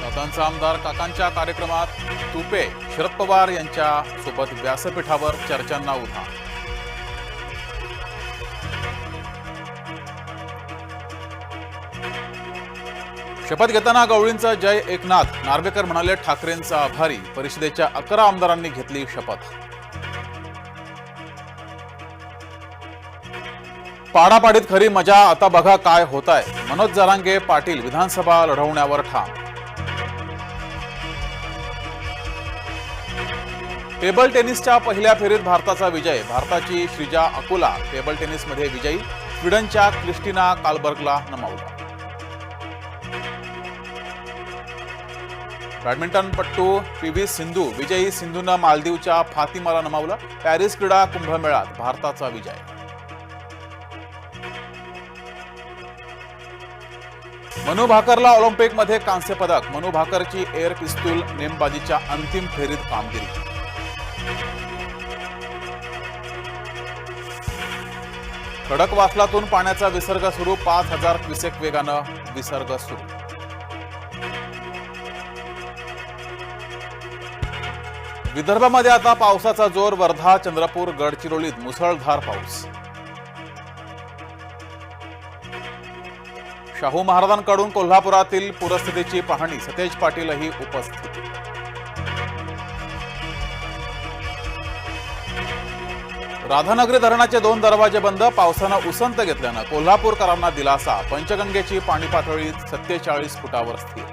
दादांचा आमदार काकांच्या कार्यक्रमात तुपे शरद पवार यांच्या सोबत व्यासपीठावर चर्चांना उभा. शपथ घेताना गवळींचा जय एकनाथ नार्वेकर म्हणाले ठाकरेंचा आभारी परिषदेच्या अकरा आमदारांनी घेतली शपथ. पाडापाडीत खरी मजा आता बघा काय होत आहे मनोज जरांगे पाटील विधानसभा लढवण्यावर ठाम. टेबल टेनिसच्या पहिल्या फेरीत भारताचा विजय. भारताची श्रीजा अकोला टेबल टेनिसमध्ये विजयी. स्वीडनच्या क्रिस्टिना कालबर्गला नमावला. बॅडमिंटनपट्टू पी व्ही सिंधू विजयी सिंधूनं मालदीवच्या फातिमाला नमावलं. पॅरिस क्रीडा कुंभमेळ्यात भारताचा विजय. मनु भाकरला ऑलिम्पिकमध्ये कांस्य पदक. मनु भाकरची एअर पिस्तूल नेमबाजीच्या अंतिम फेरीत कामगिरी. खडकवासलातून पाण्याचा विसर्ग सुरू. पाच हजार क्युसेक वेगानं विसर्ग सुरू. विदर्भामध्ये आता पावसाचा जोर. वर्धा चंद्रपूर गडचिरोलीत मुसळधार पाऊस. शाहू महाराजांकडून कोल्हापुरातील पूरस्थितीची पाहणी. सतेज पाटीलही उपस्थित राधानगरी धरणाचे दोन दरवाजे बंद पावसानं उसंत घेतल्यानं कोल्हापूरकरांना दिलासा. पंचगंगेची पाणी पातळी सत्तेचाळीस फुटावर स्थिर.